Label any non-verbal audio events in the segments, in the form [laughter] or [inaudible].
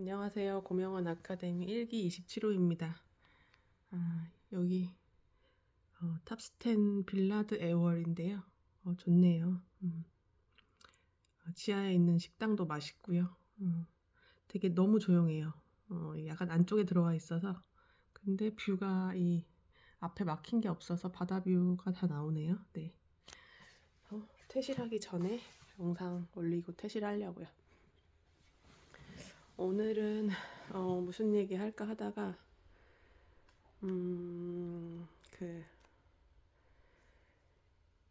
안녕하세요. 고명원 아카데미 1기 27호입니다. 아, 여기 어, 탑스텐 빌라드 애월인데요. 어, 좋네요. 음. 어, 지하에 있는 식당도 맛있고요. 어, 되게 너무 조용해요. 어, 약간 안쪽에 들어가 있어서 근데 뷰가 이 앞에 막힌 게 없어서 바다 뷰가 다 나오네요. 네. 어, 퇴실하기 전에 영상 올리고 퇴실하려고요. 오늘은 어, 무슨 얘기 할까 하다가 음, 그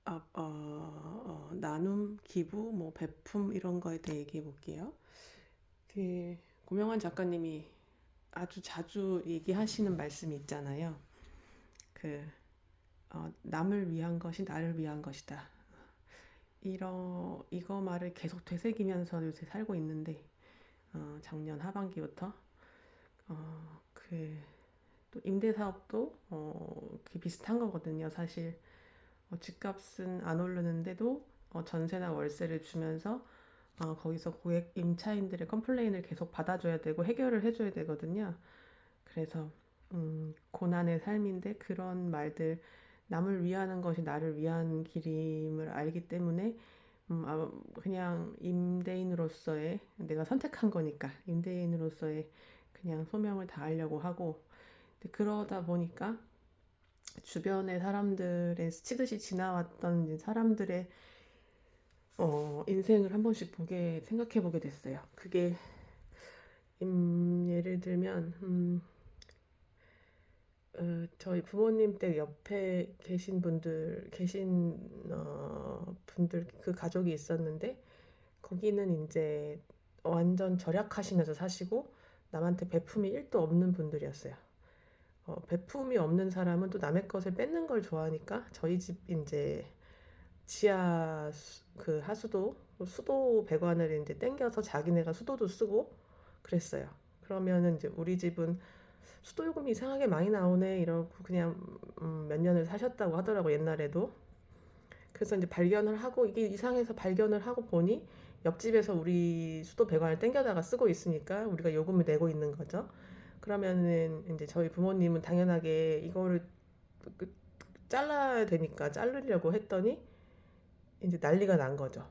아, 어, 어, 나눔, 기부, 뭐 배품 이런 거에 대해 얘기해 볼게요. 그 고명환 작가님이 아주 자주 얘기하시는 말씀이 있잖아요. 그 어, 남을 위한 것이 나를 위한 것이다. 이러 이거 말을 계속 되새기면서 요새 살고 있는데 어, 작년 하반기부터 어, 그또 임대 사업도 어, 그 비슷한 거거든요. 사실 어, 집값은 안 오르는데도 어, 전세나 월세를 주면서 어, 거기서 고액 임차인들의 컴플레인을 계속 받아줘야 되고 해결을 해줘야 되거든요. 그래서 음, 고난의 삶인데 그런 말들 남을 위하는 것이 나를 위한 길임을 알기 때문에 음, 아, 그냥 임대인으로서의 내가 선택한 거니까 임대인으로서의 그냥 소명을 다하려고 하고 그러다 보니까 주변의 사람들의 스치듯이 지나왔던 사람들의 어, 인생을 한 번씩 보게 생각해 보게 됐어요. 그게 음, 예를 들면 음, 어, 저희 부모님 댁 옆에 계신 분들 계신 어, 분들 그 가족이 있었는데 거기는 이제 완전 절약하시면서 사시고 남한테 베품이 1도 없는 분들이었어요. 어, 베품이 없는 사람은 또 남의 것을 뺏는 걸 좋아하니까 저희 집 이제 지하 수- 그 하수도 수도 배관을 이제 땡겨서 자기네가 수도도 쓰고 그랬어요. 그러면은 이제 우리 집은 수도 요금이 이상하게 많이 나오네 이러고 그냥 음, 몇 년을 사셨다고 하더라고 옛날에도. 그래서 이제 발견을 하고 이게 이상해서 발견을 하고 보니 옆집에서 우리 수도 배관을 땡겨다가 쓰고 있으니까 우리가 요금을 내고 있는 거죠. 그러면은 이제 저희 부모님은 당연하게 이거를 그- 잘라야 되니까 자르려고 했더니 이제 난리가 난 거죠.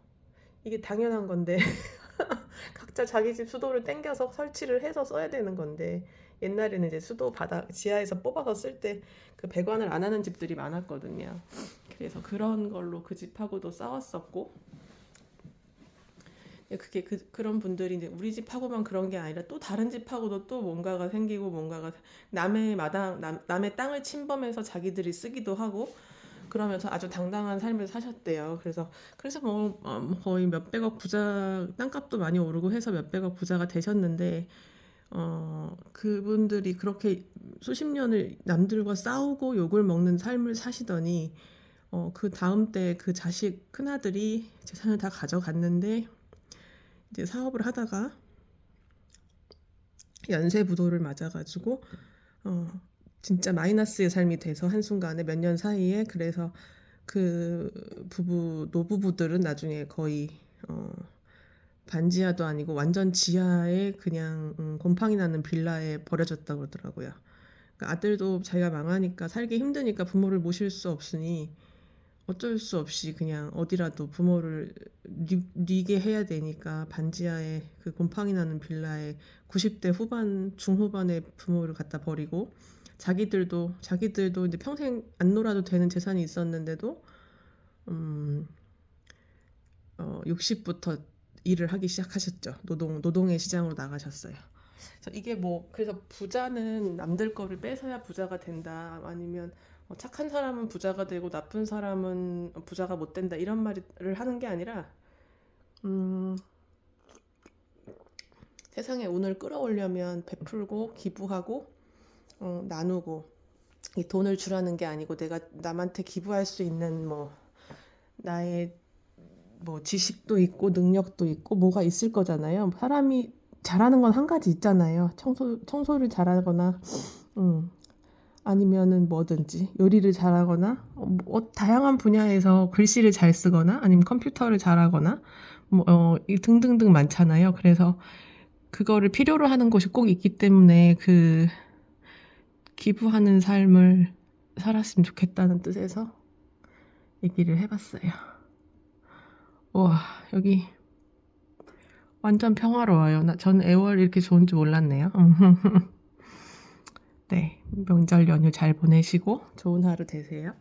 이게 당연한 건데 [laughs] 각자 자기 집 수도를 땡겨서 설치를 해서 써야 되는 건데 옛날에는 이제 수도 바닥 지하에서 뽑아서 쓸 때 그 배관을 안 하는 집들이 많았거든요. 그래서 그런 걸로 그 집하고도 싸웠었고 예, 그게 그, 그런 분들이 이제 우리 집하고만 그런 게 아니라 또 다른 집하고도 또 뭔가가 생기고 뭔가가 남의 마당 남, 남의 땅을 침범해서 자기들이 쓰기도 하고 그러면서 아주 당당한 삶을 사셨대요. 그래서 그래서 뭐, 어, 뭐 거의 몇백억 부자 땅값도 많이 오르고 해서 몇백억 부자가 되셨는데 어 그분들이 그렇게 수십 년을 남들과 싸우고 욕을 먹는 삶을 사시더니 어 그 다음 때 그 자식 큰아들이 재산을 다 가져갔는데 이제 사업을 하다가 연쇄 부도를 맞아가지고 어 진짜 마이너스의 삶이 돼서 한순간에 몇 년 사이에 그래서 그 부부 노부부들은 나중에 거의 어 반지하도 아니고 완전 지하에 그냥 음, 곰팡이 나는 빌라에 버려졌다고 그러더라고요. 그러니까 아들도 자기가 망하니까 살기 힘드니까 부모를 모실 수 없으니 어쩔 수 없이 그냥 어디라도 부모를 뉘, 뉘게 해야 되니까 반지하에 그 곰팡이 나는 빌라에 90대 후반 중후반에 부모를 갖다 버리고 자기들도 자기들도 이제 평생 안 놀아도 되는 재산이 있었는데도 음, 어, 60부터 일을 하기 시작하셨죠. 노동 노동의 시장으로 나가셨어요. 그래서 이게 뭐 그래서 부자는 남들 거를 뺏어야 부자가 된다. 아니면 어, 착한 사람은 부자가 되고 나쁜 사람은 부자가 못 된다. 이런 말을 하는 게 아니라 음, 세상에 운을 끌어올려면 베풀고 기부하고 어, 나누고 이 돈을 주라는 게 아니고 내가 남한테 기부할 수 있는 뭐 나의 뭐 지식도 있고 능력도 있고 뭐가 있을 거잖아요. 사람이 잘하는 건 한 가지 있잖아요. 청소 청소를 잘하거나 음, 아니면은 뭐든지 요리를 잘하거나 어, 뭐 다양한 분야에서 글씨를 잘 쓰거나 아니면 컴퓨터를 잘하거나 뭐 어, 이 등등등 많잖아요. 그래서 그거를 필요로 하는 것이 꼭 있기 때문에 그 기부하는 삶을 살았으면 좋겠다는 뜻에서 얘기를 해봤어요. 와, 여기 완전 평화로워요. 나, 전 애월 이렇게 좋은 줄 몰랐네요. [laughs] 네, 명절 연휴 잘 보내시고 좋은 하루 되세요.